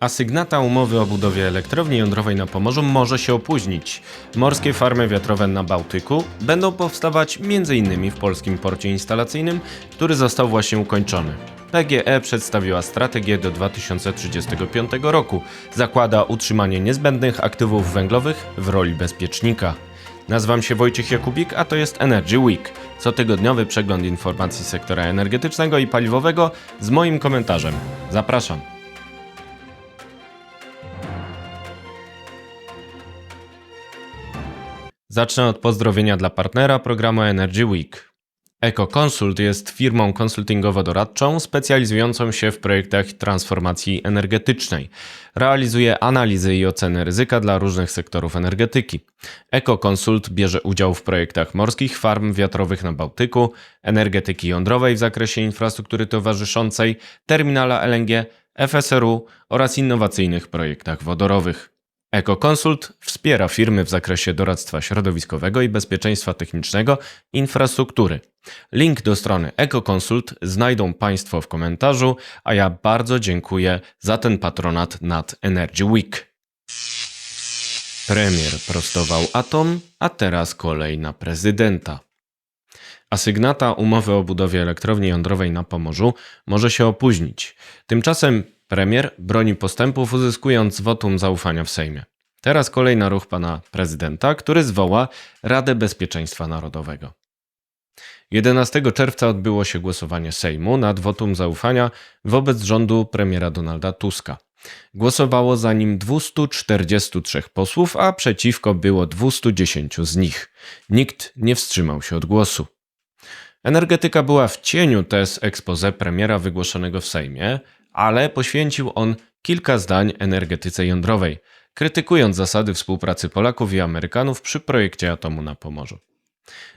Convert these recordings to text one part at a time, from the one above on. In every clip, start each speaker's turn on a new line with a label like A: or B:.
A: Asygnata umowy o budowie elektrowni jądrowej na Pomorzu może się opóźnić. Morskie farmy wiatrowe na Bałtyku będą powstawać m.in. w polskim porcie instalacyjnym, który został właśnie ukończony. PGE przedstawiła strategię do 2035 roku. Zakłada utrzymanie niezbędnych aktywów węglowych w roli bezpiecznika. Nazywam się Wojciech Jakubik, a to jest Energy Week. Cotygodniowy przegląd informacji sektora energetycznego i paliwowego z moim komentarzem. Zapraszam. Zacznę od pozdrowienia dla partnera programu Energy Week. EcoConsult jest firmą konsultingowo-doradczą specjalizującą się w projektach transformacji energetycznej. Realizuje analizy i oceny ryzyka dla różnych sektorów energetyki. EcoConsult bierze udział w projektach morskich farm wiatrowych na Bałtyku, energetyki jądrowej w zakresie infrastruktury towarzyszącej, terminala LNG, FSRU oraz innowacyjnych projektach wodorowych. EcoConsult wspiera firmy w zakresie doradztwa środowiskowego i bezpieczeństwa technicznego infrastruktury. Link do strony EcoConsult znajdą Państwo w komentarzu, a ja bardzo dziękuję za ten patronat nad Energy Week. Premier prostował atom, a teraz kolej na prezydenta. Asygnata umowy o budowie elektrowni jądrowej na Pomorzu może się opóźnić. Tymczasem premier broni postępów, uzyskując wotum zaufania w Sejmie. Teraz kolej na ruch pana prezydenta, który zwoła Radę Bezpieczeństwa Narodowego. 11 czerwca odbyło się głosowanie Sejmu nad wotum zaufania wobec rządu premiera Donalda Tuska. Głosowało za nim 243 posłów, a przeciwko było 210 z nich. Nikt nie wstrzymał się od głosu. Energetyka była w cieniu tez expose premiera wygłoszonego w Sejmie, ale poświęcił on kilka zdań energetyce jądrowej, krytykując zasady współpracy Polaków i Amerykanów przy projekcie atomu na Pomorzu.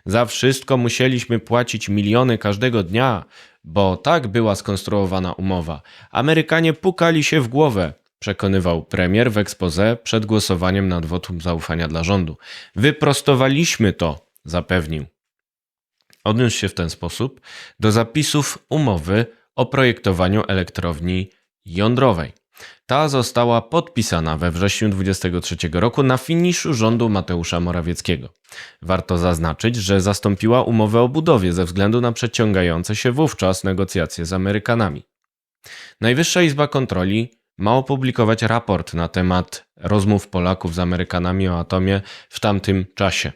A: Za wszystko musieliśmy płacić miliony każdego dnia, bo tak była skonstruowana umowa. Amerykanie pukali się w głowę, przekonywał premier w expose przed głosowaniem nad wotum zaufania dla rządu. Wyprostowaliśmy to, zapewnił. Odniósł się w ten sposób do zapisów umowy o projektowaniu elektrowni jądrowej. Ta została podpisana we wrześniu 2023 roku na finiszu rządu Mateusza Morawieckiego. Warto zaznaczyć, że zastąpiła umowę o budowie ze względu na przeciągające się wówczas negocjacje z Amerykanami. Najwyższa Izba Kontroli ma opublikować raport na temat rozmów Polaków z Amerykanami o atomie w tamtym czasie.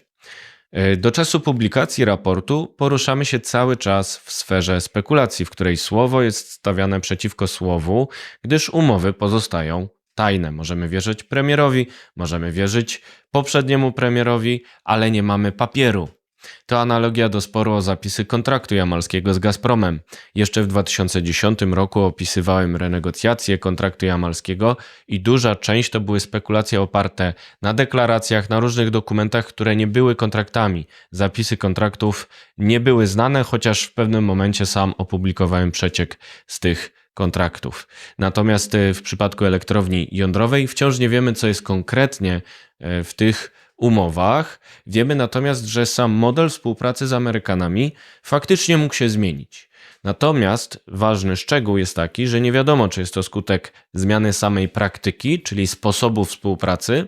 A: E, Do czasu publikacji raportu poruszamy się cały czas w sferze spekulacji, w której słowo jest stawiane przeciwko słowu, gdyż umowy pozostają tajne. Możemy wierzyć premierowi, możemy wierzyć poprzedniemu premierowi, ale nie mamy papieru. To analogia do sporu o zapisy kontraktu jamalskiego z Gazpromem. Jeszcze w 2010 roku opisywałem renegocjacje kontraktu jamalskiego i duża część to były spekulacje oparte na deklaracjach, na różnych dokumentach, które nie były kontraktami. Zapisy kontraktów nie były znane, chociaż w pewnym momencie sam opublikowałem przeciek z tych kontraktów. Natomiast e, w przypadku elektrowni jądrowej wciąż nie wiemy, co jest konkretnie e, w tych umowach. Wiemy natomiast, że sam model współpracy z Amerykanami faktycznie mógł się zmienić. Natomiast ważny szczegół jest taki, że nie wiadomo, czy jest to skutek zmiany samej praktyki, czyli sposobu współpracy,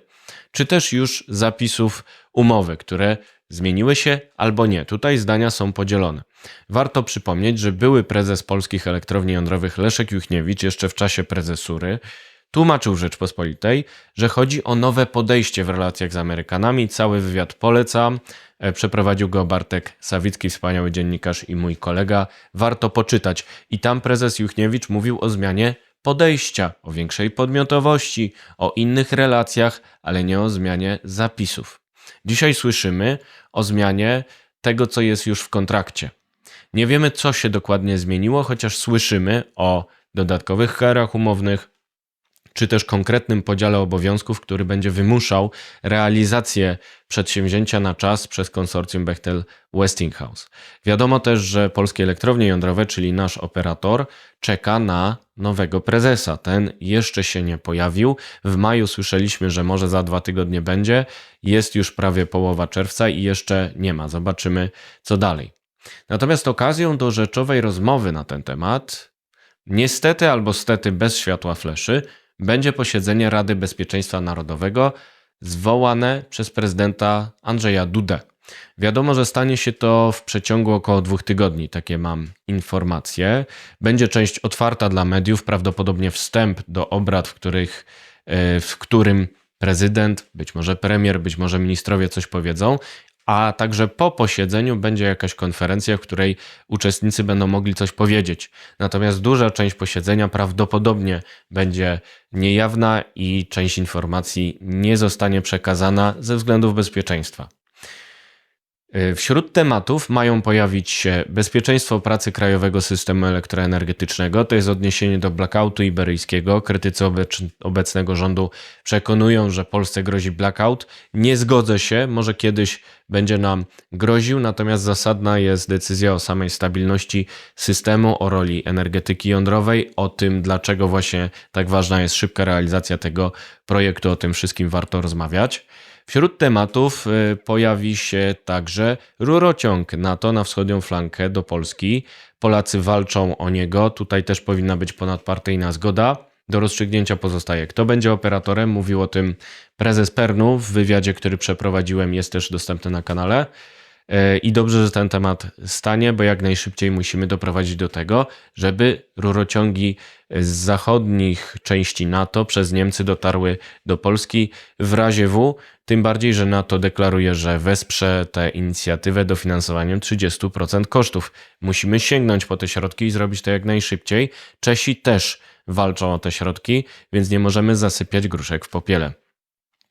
A: czy też już zapisów umowy, które zmieniły się albo nie. Tutaj zdania są podzielone. Warto przypomnieć, że były prezes polskich elektrowni jądrowych Leszek Juchniewicz jeszcze w czasie prezesury tłumaczył Rzeczpospolitej, że chodzi o nowe podejście w relacjach z Amerykanami. Cały wywiad polecam. E, Przeprowadził go Bartek Sawicki, wspaniały dziennikarz i mój kolega. Warto poczytać. I tam prezes Juchniewicz mówił o zmianie podejścia, o większej podmiotowości, o innych relacjach, ale nie o zmianie zapisów. Dzisiaj słyszymy o zmianie tego, co jest już w kontrakcie. Nie wiemy, co się dokładnie zmieniło, chociaż słyszymy o dodatkowych karach umownych, czy też konkretnym podziale obowiązków, który będzie wymuszał realizację przedsięwzięcia na czas przez konsorcjum Bechtel Westinghouse. Wiadomo też, że polskie elektrownie jądrowe, czyli nasz operator, czeka na nowego prezesa. Ten jeszcze się nie pojawił. W maju słyszeliśmy, że może za dwa tygodnie będzie. Jest już prawie połowa czerwca i jeszcze nie ma. Zobaczymy, co dalej. Natomiast okazją do rzeczowej rozmowy na ten temat, niestety albo stety bez światła fleszy, będzie posiedzenie Rady Bezpieczeństwa Narodowego zwołane przez prezydenta Andrzeja Dudę. Wiadomo, że stanie się to w przeciągu około dwóch tygodni, takie mam informacje. Będzie część otwarta dla mediów, prawdopodobnie wstęp do obrad, w, których, e, w którym prezydent, być może premier, być może ministrowie coś powiedzą, a także po posiedzeniu będzie jakaś konferencja, w której uczestnicy będą mogli coś powiedzieć. Natomiast duża część posiedzenia prawdopodobnie będzie niejawna i część informacji nie zostanie przekazana ze względów bezpieczeństwa. Y, wśród tematów mają pojawić się bezpieczeństwo pracy krajowego systemu elektroenergetycznego, to jest odniesienie do blackoutu iberyjskiego. Krytycy obecnego rządu przekonują, że Polsce grozi blackout. Nie zgodzę się, może kiedyś będzie nam groził, natomiast zasadna jest decyzja o samej stabilności systemu, o roli energetyki jądrowej, o tym, dlaczego właśnie tak ważna jest szybka realizacja tego projektu, o tym wszystkim warto rozmawiać. Wśród tematów y, pojawi się także rurociąg NATO na wschodnią flankę do Polski. Polacy walczą o niego. Tutaj też powinna być ponadpartyjna zgoda. Do rozstrzygnięcia pozostaje, kto będzie operatorem. Mówił o tym prezes Pernu w wywiadzie, który przeprowadziłem, jest też dostępny na kanale. E, I dobrze, że ten temat stanie, bo jak najszybciej musimy doprowadzić do tego, żeby rurociągi z zachodnich części NATO przez Niemcy dotarły do Polski w razie W. Tym bardziej, że NATO deklaruje, że wesprze tę inicjatywę dofinansowaniem 30% kosztów. Musimy sięgnąć po te środki i zrobić to jak najszybciej. Czesi też walczą o te środki, więc nie możemy zasypiać gruszek w popiele.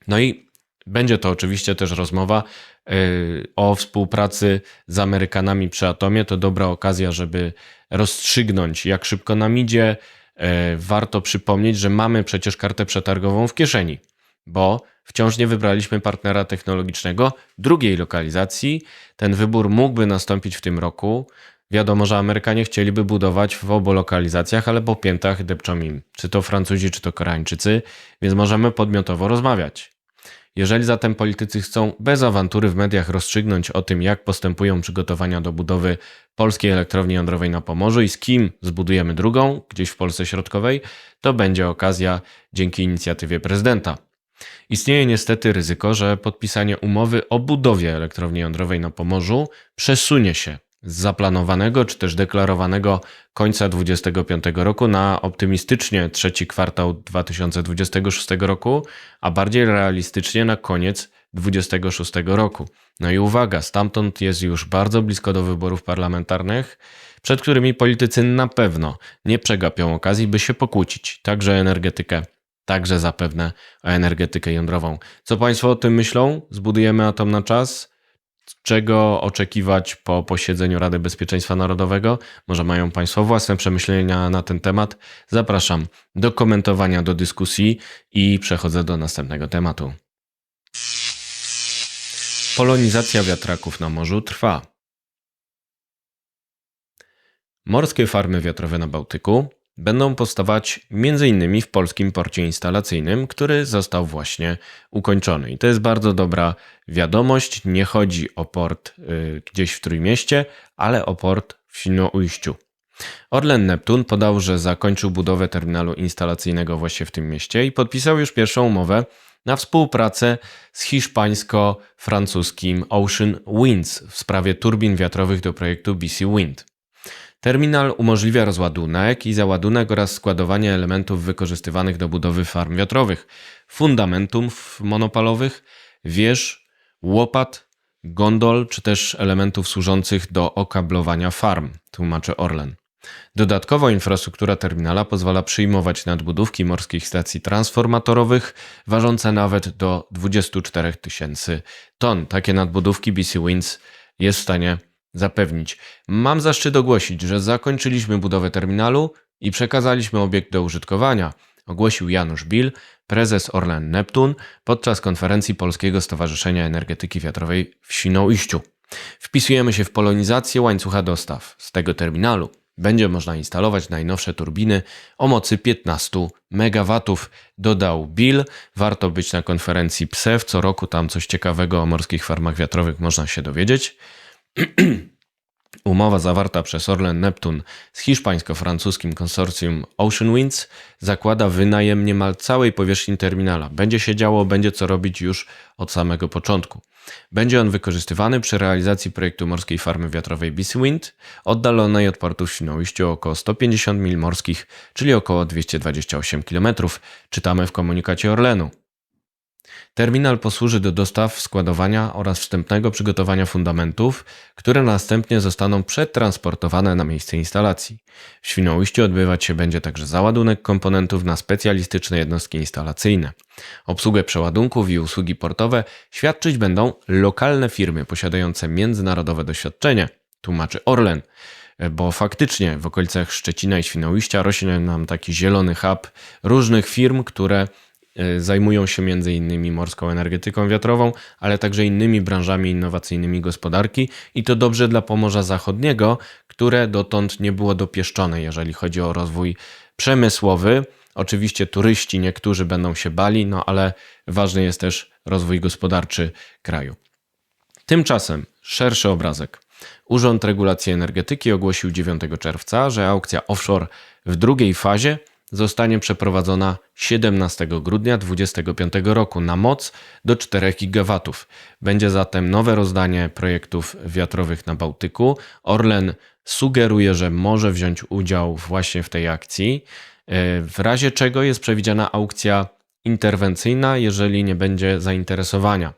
A: No i będzie to oczywiście też rozmowa y, o współpracy z Amerykanami przy atomie. To dobra okazja, żeby rozstrzygnąć, jak szybko nam idzie. Y, warto przypomnieć, że mamy przecież kartę przetargową w kieszeni, bo wciąż nie wybraliśmy partnera technologicznego drugiej lokalizacji. Ten wybór mógłby nastąpić w tym roku. Wiadomo, że Amerykanie chcieliby budować w obu lokalizacjach, ale po piętach depczą im, czy to Francuzi, czy to Koreańczycy, więc możemy podmiotowo rozmawiać. Jeżeli zatem politycy chcą bez awantury w mediach rozstrzygnąć o tym, jak postępują przygotowania do budowy polskiej elektrowni jądrowej na Pomorzu i z kim zbudujemy drugą, gdzieś w Polsce Środkowej, to będzie okazja dzięki inicjatywie prezydenta. Istnieje niestety ryzyko, że podpisanie umowy o budowie elektrowni jądrowej na Pomorzu przesunie się z zaplanowanego czy też deklarowanego końca 2025 roku na optymistycznie trzeci kwartał 2026 roku, a bardziej realistycznie na koniec 2026 roku. No i uwaga, stamtąd jest już bardzo blisko do wyborów parlamentarnych, przed którymi politycy na pewno nie przegapią okazji, by się pokłócić, także energetykę, także zapewne o energetykę jądrową. Co Państwo o tym myślą? Zbudujemy atom na czas? Czego oczekiwać po posiedzeniu Rady Bezpieczeństwa Narodowego. Może mają Państwo własne przemyślenia na ten temat. Zapraszam do komentowania, do dyskusji i przechodzę do następnego tematu. Polonizacja wiatraków na morzu trwa. Morskie farmy wiatrowe na Bałtyku będą powstawać m.in. w polskim porcie instalacyjnym, który został właśnie ukończony. I to jest bardzo dobra wiadomość. Nie chodzi o port y, gdzieś w Trójmieście, ale o port w Świnoujściu. Orlen Neptun podał, że zakończył budowę terminalu instalacyjnego właśnie w tym mieście i podpisał już pierwszą umowę na współpracę z hiszpańsko-francuskim Ocean Winds w sprawie turbin wiatrowych do projektu BC Wind. Terminal umożliwia rozładunek i załadunek oraz składowanie elementów wykorzystywanych do budowy farm wiatrowych, fundamentów monopalowych, wież, łopat, gondol czy też elementów służących do okablowania farm, tłumaczy Orlen. Dodatkowo infrastruktura terminala pozwala przyjmować nadbudówki morskich stacji transformatorowych ważące nawet do 24 tysięcy ton. Takie nadbudówki BC Winds jest w stanie zapewnić. Mam zaszczyt ogłosić, że zakończyliśmy budowę terminalu i przekazaliśmy obiekt do użytkowania, ogłosił Janusz Bil, prezes Orlen Neptun podczas konferencji Polskiego Stowarzyszenia Energetyki Wiatrowej w Świnoujściu. Wpisujemy się w polonizację łańcucha dostaw. Z tego terminalu będzie można instalować najnowsze turbiny o mocy 15 MW, dodał Bill. Warto być na konferencji PSEW, co roku tam coś ciekawego o morskich farmach wiatrowych można się dowiedzieć. Umowa zawarta przez Orlen Neptun z hiszpańsko-francuskim konsorcjum Ocean Winds zakłada wynajem niemal całej powierzchni terminala. Będzie się działo, będzie co robić już od samego początku. Będzie on wykorzystywany przy realizacji projektu morskiej farmy wiatrowej Wind, oddalonej od portu w Świnoujściu o około 150 mil morskich, czyli około 228 km, czytamy w komunikacie Orlenu. Terminal posłuży do dostaw, składowania oraz wstępnego przygotowania fundamentów, które następnie zostaną przetransportowane na miejsce instalacji. W Świnoujściu odbywać się będzie także załadunek komponentów na specjalistyczne jednostki instalacyjne. Obsługę przeładunków i usługi portowe świadczyć będą lokalne firmy posiadające międzynarodowe doświadczenie, tłumaczy Orlen bo faktycznie w okolicach Szczecina i Świnoujścia rośnie nam taki zielony hub różnych firm, które zajmują się m.in. morską energetyką wiatrową, ale także innymi branżami innowacyjnymi gospodarki i to dobrze dla Pomorza Zachodniego, które dotąd nie było dopieszczone, jeżeli chodzi o rozwój przemysłowy. Oczywiście turyści niektórzy będą się bali, no ale ważny jest też rozwój gospodarczy kraju. Tymczasem szerszy obrazek. Urząd Regulacji Energetyki ogłosił 9 czerwca, że aukcja offshore w drugiej fazie zostanie przeprowadzona 17 grudnia 2025 roku na moc do 4 GW. Będzie zatem nowe rozdanie projektów wiatrowych na Bałtyku. Orlen sugeruje, że może wziąć udział właśnie w tej akcji, e, w razie czego jest przewidziana aukcja interwencyjna, jeżeli nie będzie zainteresowania.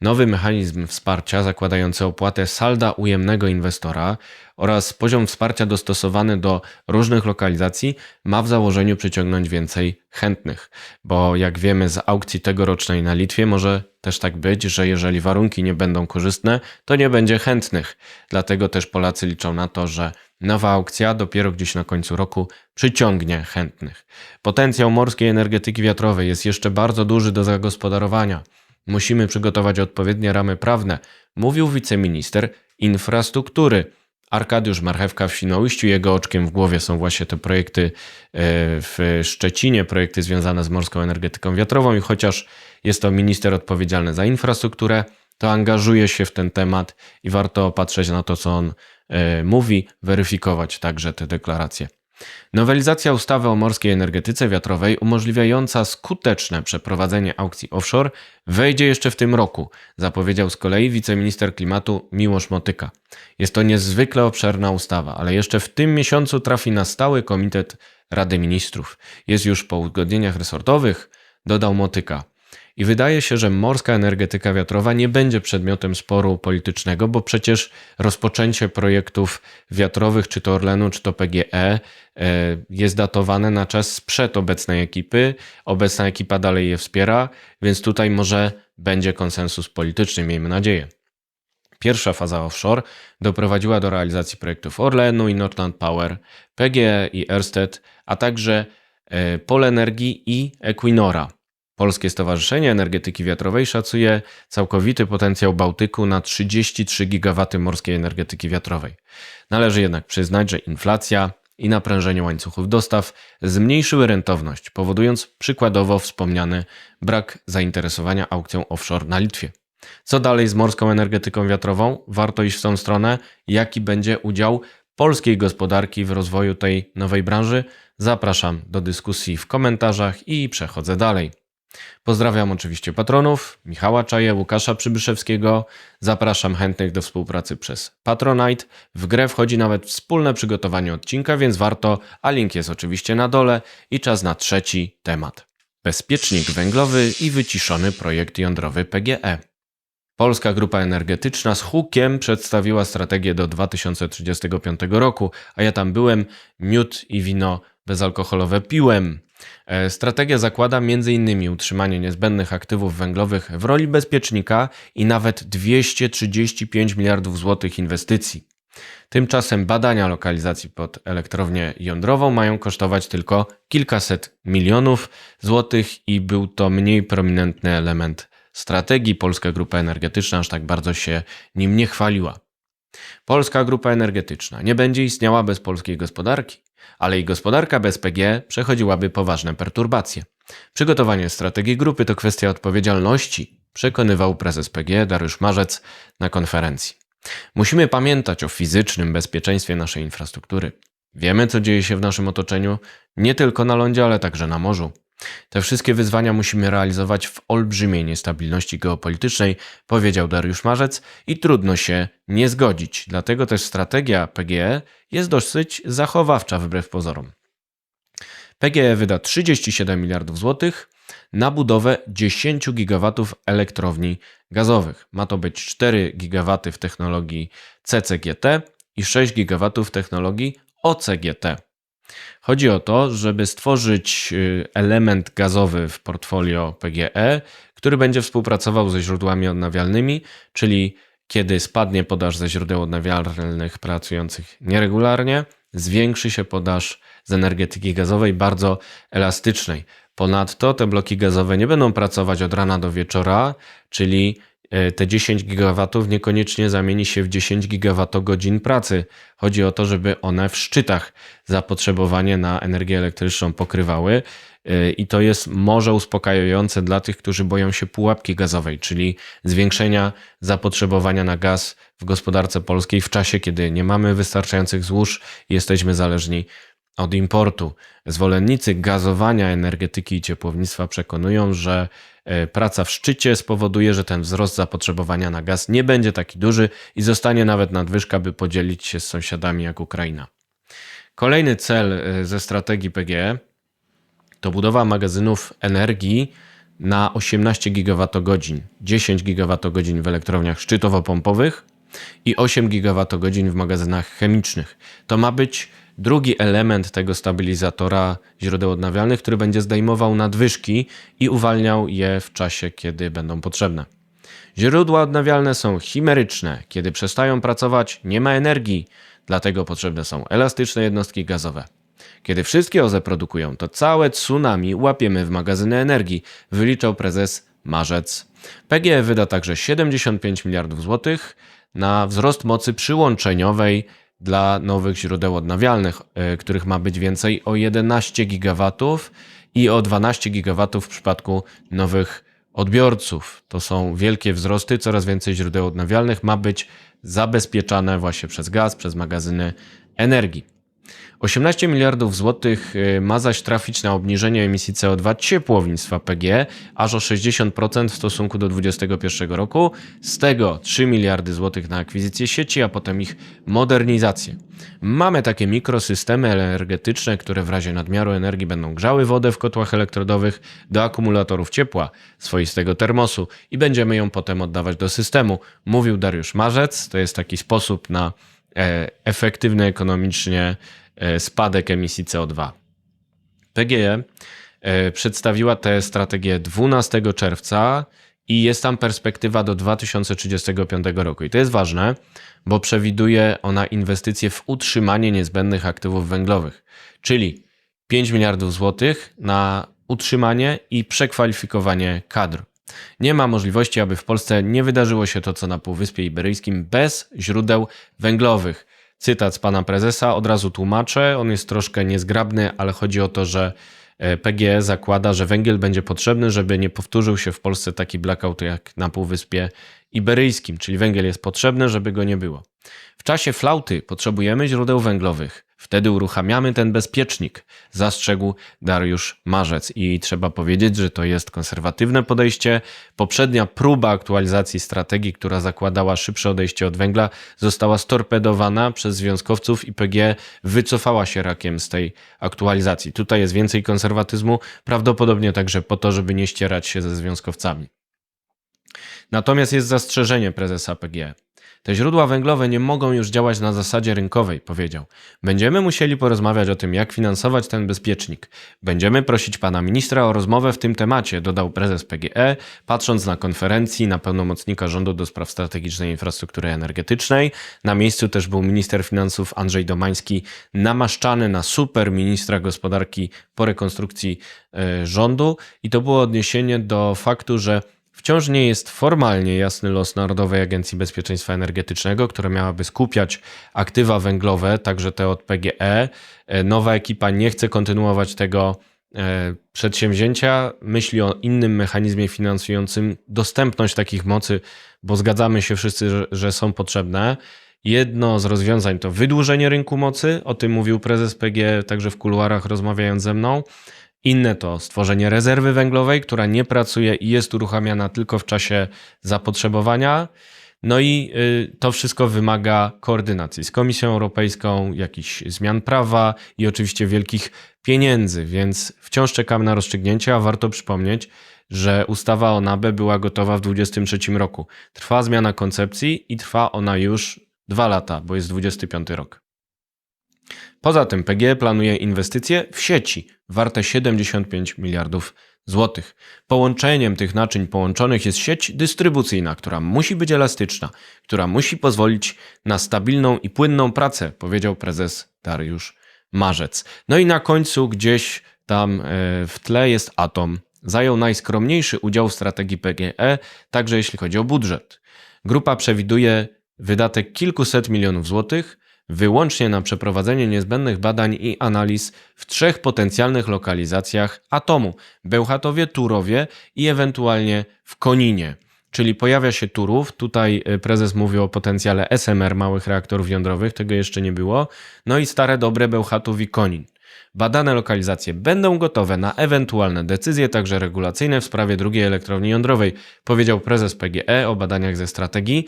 A: Nowy mechanizm wsparcia zakładający opłatę salda ujemnego inwestora oraz poziom wsparcia dostosowany do różnych lokalizacji ma w założeniu przyciągnąć więcej chętnych, bo jak wiemy z aukcji tegorocznej na Litwie może też tak być, że jeżeli warunki nie będą korzystne, to nie będzie chętnych. Dlatego też Polacy liczą na to, że nowa aukcja dopiero gdzieś na końcu roku przyciągnie chętnych. Potencjał morskiej energetyki wiatrowej jest jeszcze bardzo duży do zagospodarowania. Musimy przygotować odpowiednie ramy prawne, mówił wiceminister infrastruktury. Arkadiusz Marchewka w Świnoujściu, jego oczkiem w głowie są właśnie te projekty e, w Szczecinie, projekty związane z morską energetyką wiatrową i chociaż jest to minister odpowiedzialny za infrastrukturę, to angażuje się w ten temat i warto patrzeć na to, co on e, mówi, weryfikować także te deklaracje. Nowelizacja ustawy o morskiej energetyce wiatrowej umożliwiająca skuteczne przeprowadzenie aukcji offshore wejdzie jeszcze w tym roku, zapowiedział z kolei wiceminister klimatu Miłosz Motyka. Jest to niezwykle obszerna ustawa, ale jeszcze w tym miesiącu trafi na stały komitet Rady Ministrów. Jest już po uzgodnieniach resortowych, dodał Motyka. I wydaje się, że morska energetyka wiatrowa nie będzie przedmiotem sporu politycznego, bo przecież rozpoczęcie projektów wiatrowych, czy to Orlenu, czy to PGE, e, jest datowane na czas sprzed obecnej ekipy. Obecna ekipa dalej je wspiera, więc tutaj może będzie konsensus polityczny, miejmy nadzieję. Pierwsza faza offshore doprowadziła do realizacji projektów Orlenu i Nordland Power, PGE i Ørsted, a także e, Polenergii i Equinora. Polskie Stowarzyszenie Energetyki Wiatrowej szacuje całkowity potencjał Bałtyku na 33 GW morskiej energetyki wiatrowej. Należy jednak przyznać, że inflacja i naprężenie łańcuchów dostaw zmniejszyły rentowność, powodując przykładowo wspomniany brak zainteresowania aukcją offshore na Litwie. Co dalej z morską energetyką wiatrową? Warto iść w tą stronę. Jaki będzie udział polskiej gospodarki w rozwoju tej nowej branży? Zapraszam do dyskusji w komentarzach i przechodzę dalej. Pozdrawiam oczywiście patronów, Michała Czaje, Łukasza Przybyszewskiego. Zapraszam chętnych do współpracy przez Patronite. W grę wchodzi nawet wspólne przygotowanie odcinka, więc warto, a link jest oczywiście na dole. I czas na trzeci temat. Bezpiecznik węglowy i wyciszony projekt jądrowy PGE. Polska Grupa Energetyczna z hukiem przedstawiła strategię do 2035 roku, a ja tam byłem, miód i wino bezalkoholowe piłem. E, strategia zakłada m.in. utrzymanie niezbędnych aktywów węglowych w roli bezpiecznika i nawet 235 miliardów złotych inwestycji. Tymczasem badania lokalizacji pod elektrownię jądrową mają kosztować tylko kilkaset milionów złotych i był to mniej prominentny element strategii. Polska Grupa Energetyczna aż tak bardzo się nim nie chwaliła. Polska Grupa Energetyczna nie będzie istniała bez polskiej gospodarki ale i gospodarka bez PG przechodziłaby poważne perturbacje. Przygotowanie strategii grupy to kwestia odpowiedzialności, przekonywał prezes PG Dariusz Marzec na konferencji. Musimy pamiętać o fizycznym bezpieczeństwie naszej infrastruktury. Wiemy, co dzieje się w naszym otoczeniu, nie tylko na lądzie, ale także na morzu. Te wszystkie wyzwania musimy realizować w olbrzymiej niestabilności geopolitycznej, powiedział Dariusz Marzec, i trudno się nie zgodzić. Dlatego też strategia PGE jest dosyć zachowawcza wbrew pozorom. PGE wyda 37 miliardów złotych na budowę 10 gigawatów elektrowni gazowych. Ma to być 4 gigawaty w technologii CCGT i 6 gigawatów w technologii OCGT. Chodzi o to, żeby stworzyć y, element gazowy w portfolio PGE, który będzie współpracował ze źródłami odnawialnymi, czyli kiedy spadnie podaż ze źródeł odnawialnych pracujących nieregularnie, zwiększy się podaż z energetyki gazowej bardzo elastycznej. Ponadto te bloki gazowe nie będą pracować od rana do wieczora, czyli te 10 gigawatów niekoniecznie zamieni się w 10 gigawatogodzin pracy. Chodzi o to, żeby one w szczytach zapotrzebowanie na energię elektryczną pokrywały. E, I to jest może uspokajające dla tych, którzy boją się pułapki gazowej, czyli zwiększenia zapotrzebowania na gaz w gospodarce polskiej w czasie, kiedy nie mamy wystarczających złóż i jesteśmy zależni od importu. Zwolennicy gazowania energetyki i ciepłownictwa przekonują, że e, praca w szczycie spowoduje, że ten wzrost zapotrzebowania na gaz nie będzie taki duży i zostanie nawet nadwyżka, by podzielić się z sąsiadami jak Ukraina. Kolejny cel e, ze strategii PGE to budowa magazynów energii na 18 gigawatogodzin, 10 gigawatogodzin w elektrowniach szczytowo-pompowych i 8 gigawatogodzin w magazynach chemicznych. To ma być drugi element tego stabilizatora źródeł odnawialnych, który będzie zdejmował nadwyżki i uwalniał je w czasie, kiedy będą potrzebne. Źródła odnawialne są chimeryczne. Kiedy przestają pracować, nie ma energii, dlatego potrzebne są elastyczne jednostki gazowe. Kiedy wszystkie OZE produkują, to całe tsunami łapiemy w magazyny energii, wyliczał prezes Marzec. PGE wyda także 75 miliardów złotych na wzrost mocy przyłączeniowej dla nowych źródeł odnawialnych, e, których ma być więcej o 11 gigawatów i o 12 gigawatów w przypadku nowych odbiorców. To są wielkie wzrosty, coraz więcej źródeł odnawialnych ma być zabezpieczane właśnie przez gaz, przez magazyny energii. 18 miliardów złotych y, ma zaś trafić na obniżenie emisji CO2 ciepłownictwa PG aż o 60% w stosunku do 2021 roku. Z tego 3 miliardy złotych na akwizycję sieci, a potem ich modernizację. Mamy takie mikrosystemy energetyczne, które w razie nadmiaru energii będą grzały wodę w kotłach elektrodowych do akumulatorów ciepła, swoistego termosu i będziemy ją potem oddawać do systemu. Mówił Dariusz Marzec. To jest taki sposób na efektywny ekonomicznie E, spadek emisji CO2. PGE e, przedstawiła tę strategię 12 czerwca i jest tam perspektywa do 2035 roku. I to jest ważne, bo przewiduje ona inwestycje w utrzymanie niezbędnych aktywów węglowych, czyli 5 miliardów złotych na utrzymanie i przekwalifikowanie kadr. Nie ma możliwości, aby w Polsce nie wydarzyło się to, co na Półwyspie Iberyjskim, bez źródeł węglowych cytat z pana prezesa, od razu tłumaczę, on jest troszkę niezgrabny, ale chodzi o to, że e, PGE zakłada, że węgiel będzie potrzebny, żeby nie powtórzył się w Polsce taki blackout jak na Półwyspie Iberyjskim, czyli węgiel jest potrzebny, żeby go nie było. W czasie flauty potrzebujemy źródeł węglowych. Wtedy uruchamiamy ten bezpiecznik, zastrzegł Dariusz Marzec. I trzeba powiedzieć, że to jest konserwatywne podejście. Poprzednia próba aktualizacji strategii, która zakładała szybsze odejście od węgla, została storpedowana przez związkowców i PG wycofała się rakiem z tej aktualizacji. Tutaj jest więcej konserwatyzmu, prawdopodobnie także po to, żeby nie ścierać się ze związkowcami. Natomiast jest zastrzeżenie prezesa PGE. Te źródła węglowe nie mogą już działać na zasadzie rynkowej, powiedział. Będziemy musieli porozmawiać o tym, jak finansować ten bezpiecznik. Będziemy prosić pana ministra o rozmowę w tym temacie, dodał prezes PGE, patrząc na konferencji na pełnomocnika rządu do spraw strategicznej infrastruktury energetycznej. Na miejscu też był minister finansów Andrzej Domański, namaszczany na super ministra gospodarki po rekonstrukcji e, rządu. I to było odniesienie do faktu, że Wciąż nie jest formalnie jasny los Narodowej Agencji Bezpieczeństwa Energetycznego, która miałaby skupiać aktywa węglowe, także te od PGE. E, nowa ekipa nie chce kontynuować tego e, przedsięwzięcia, myśli o innym mechanizmie finansującym dostępność takich mocy, bo zgadzamy się wszyscy, że, są potrzebne. Jedno z rozwiązań to wydłużenie rynku mocy, o tym mówił prezes PG także w kuluarach rozmawiając ze mną. Inne to stworzenie rezerwy węglowej, która nie pracuje i jest uruchamiana tylko w czasie zapotrzebowania. No i y, to wszystko wymaga koordynacji z Komisją Europejską, jakichś zmian prawa i oczywiście wielkich pieniędzy, więc wciąż czekamy na rozstrzygnięcie, a warto przypomnieć, że ustawa o NABE była gotowa w 2023 roku. Trwa zmiana koncepcji i trwa ona już dwa lata, bo jest 25 rok. Poza tym PGE planuje inwestycje w sieci warte 75 miliardów złotych. Połączeniem tych naczyń połączonych jest sieć dystrybucyjna, która musi być elastyczna, która musi pozwolić na stabilną i płynną pracę, powiedział prezes Dariusz Marzec. No i na końcu gdzieś tam e, w tle jest Atom. Zajął najskromniejszy udział w strategii PGE, także jeśli chodzi o budżet. Grupa przewiduje wydatek kilkuset milionów złotych wyłącznie na przeprowadzenie niezbędnych badań i analiz w trzech potencjalnych lokalizacjach atomu Bełchatowie, Turowie i ewentualnie w Koninie. Czyli pojawia się Turów, tutaj y, prezes mówi o potencjale SMR małych reaktorów jądrowych, tego jeszcze nie było, no i stare dobre Bełchatów i Konin. Badane lokalizacje będą gotowe na ewentualne decyzje, także regulacyjne w sprawie drugiej elektrowni jądrowej, powiedział prezes PGE o badaniach ze strategii.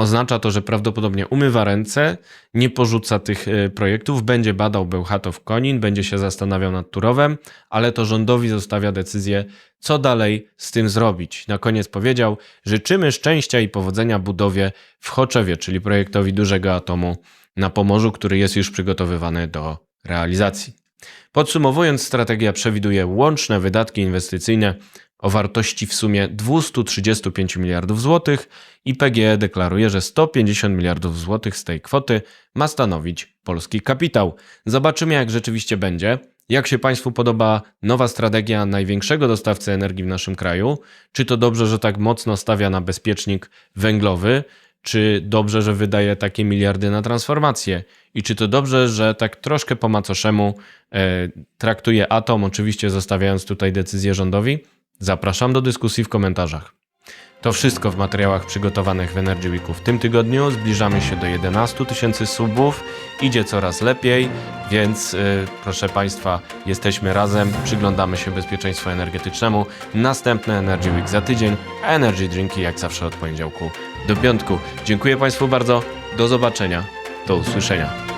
A: Oznacza to, że prawdopodobnie umywa ręce, nie porzuca tych y, projektów, będzie badał Bełchatow Konin, będzie się zastanawiał nad Turowem, ale to rządowi zostawia decyzję, co dalej z tym zrobić. Na koniec powiedział: Życzymy szczęścia i powodzenia budowie w Choczewie, czyli projektowi dużego atomu na Pomorzu, który jest już przygotowywany do realizacji. Podsumowując, strategia przewiduje łączne wydatki inwestycyjne o wartości w sumie 235 miliardów złotych i PGE deklaruje, że 150 miliardów złotych z tej kwoty ma stanowić polski kapitał. Zobaczymy, jak rzeczywiście będzie. Jak się Państwu podoba nowa strategia największego dostawcy energii w naszym kraju? Czy to dobrze, że tak mocno stawia na bezpiecznik węglowy? Czy dobrze, że wydaje takie miliardy na transformację? I czy to dobrze, że tak troszkę po macoszemu e, traktuje atom, oczywiście zostawiając tutaj decyzję rządowi? Zapraszam do dyskusji w komentarzach. To wszystko w materiałach przygotowanych w Energy Weeku w tym tygodniu. Zbliżamy się do 11 tysięcy subów. Idzie coraz lepiej, więc yy, proszę Państwa, jesteśmy razem, przyglądamy się bezpieczeństwu energetycznemu. Następny Energy Week za tydzień, a Energy Drinki jak zawsze od poniedziałku do piątku. Dziękuję Państwu bardzo, do zobaczenia, do usłyszenia.